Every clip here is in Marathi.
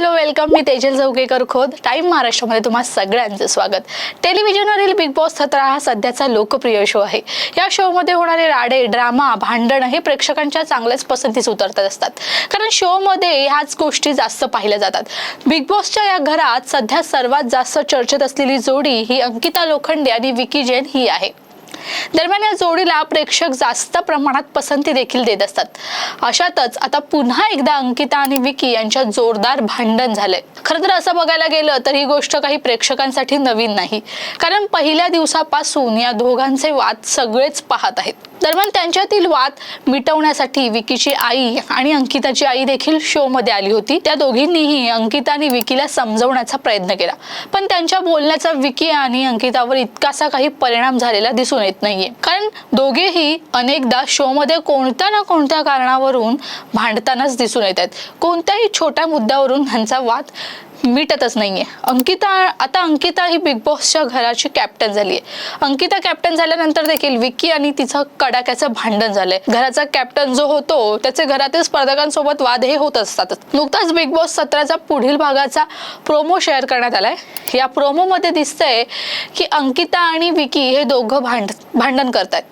वेलकम. मी तेजल चौकेकर खोद टाईम महाराष्ट्रामध्ये तुम्हा सगळ्यांचं स्वागत. टेलिव्हिजनवरील बिग बॉस सतरा हा सध्याचा लोकप्रिय शो आहे. या शोमध्ये होणारे राडे ड्रामा भांडण हे प्रेक्षकांच्या चांगल्याच पसंतीस उतरत असतात. कारण शोमध्ये ह्याच गोष्टी जास्त पाहिल्या जातात. बिग बॉसच्या या घरात सध्या सर्वात जास्त चर्चेत असलेली जोडी ही अंकिता लोखंडे आणि विकी जैन ही आहे. दरम्यान या जोडीला प्रेक्षक जास्त प्रमाणात पसंती देखील देत असतात. अशातच आता पुन्हा एकदा अंकिता आणि विकी यांच्यात जोरदार भांडण झालंय. खरं तर असं बघायला गेलं तर ही गोष्ट काही प्रेक्षकांसाठी नवीन नाही. कारण पहिल्या दिवसापासून या दोघांचे वाद सगळेच पाहत आहेत. दरम्यान त्यांच्यातील वाद मिटवण्यासाठी विकीची आई आणि अंकिताची आई देखील शो मध्ये आली होती. त्या दोघींनीही अंकिता आणि विकीला समजवण्याचा प्रयत्न केला. पण त्यांच्या बोलण्याचा विकी आणि अंकितावर इतकासा काही परिणाम झालेला दिसून येत नाही नाहीये कारण दोघेही अनेकदा शोमध्ये कोणत्या ना कोणत्या कारणावरून भांडतानाच दिसून येत आहेत कोणत्याही छोट्या मुद्द्यावरून ह्यांचा वाद मिटतच नाहीये. अंकिता आता अंकिता ही बिग बॉसच्या घराची कॅप्टन झाली आहे अंकिता कॅप्टन झाल्यानंतर देखील विकी आणि तिचं कडाक्याचं भांडण झालंय. घराचा कॅप्टन जो होतो त्याचे घरातील स्पर्धकांसोबत वाद हे होत असतात. नुकताच बिग बॉस सतराचा पुढील भागाचा प्रोमो शेअर करण्यात आलाय. या प्रोमो मध्ये दिसतंय की अंकिता आणि विकी हे दोघं भांड भांडण करतात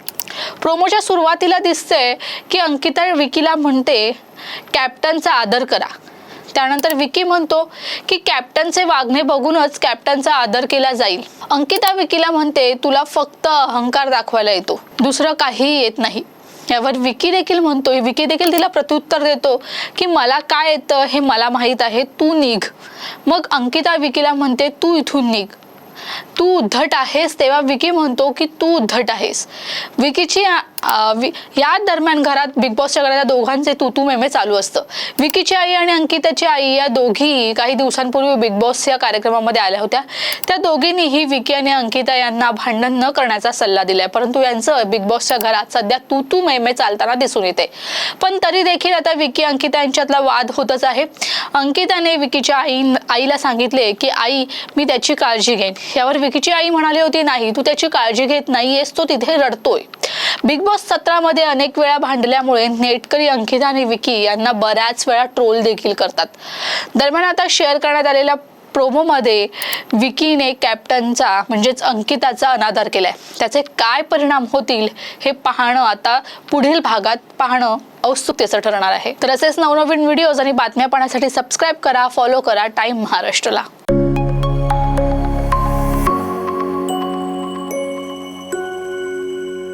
प्रोमोच्या सुरुवातीला दिसतंय की अंकिता विकीला म्हणते कॅप्टनचा आदर करा. त्यानंतर विकी म्हणतो की कॅप्टनचे वागणे बघूनच कॅप्टनचा आदर केला जाईल. अंकिता विकीला म्हणते तुला फक्त अहंकार दाखवायला येतो. दुसरं काहीही येत नाही. यावर विकी देखील म्हणतोय विकी देखील तिला प्रत्युत्तर देतो की मला काय येतं हे मला माहीत आहे तू निघ. मग अंकिता विकीला म्हणते तू इथून निघ. तू उद्धट आहेस. तेव्हा विकी म्हणतो की तू उद्धट आहेस. विकीची या दरम्यान घरात बिग बॉसच्या घरात दोघांचे तुतू मेमे चालू असतं. विकीची आई आणि अंकिताची आई या दोघी काही दिवसांपूर्वी बिग बॉस या कार्यक्रमामध्ये आल्या होत्या. त्या दोघींनीही विकी आणि अंकिता यांना भांडण न करण्याचा सल्ला दिलाय. परंतु यांचं बिग बॉसच्या घरात सध्या तुतू मेमे चालताना दिसून येते. पण तरी देखील आता विकी अंकिता यांच्यातला वाद होतच आहे. अंकिताने विकीच्या आई आईला सांगितले की आई मी त्याची काळजी घेईन. यावर विकीची आई म्हणाली होती नाही तू त्याची काळजी घेत नाहीयेस तो तिथे रडतोय. बिग बॉस सतरामध्ये अनेक वेळा भांडल्यामुळे नेटकरी अंकिता आणि विकी यांना बऱ्याच वेळा ट्रोल देखील करतात. दरम्यान आता शेअर करण्यात आलेल्या प्रोमोमध्ये विकीने कॅप्टनचा म्हणजेच अंकिताचा अनादर केलाय. त्याचे काय परिणाम होतील हे पाहणं आता पुढील भागात पाहणं औत्सुकतेचं ठरणार आहे. तर असेच नवनवीन व्हिडिओज आणि बातम्या पाहण्यासाठी सबस्क्राईब करा फॉलो करा टाईम महाराष्ट्रला.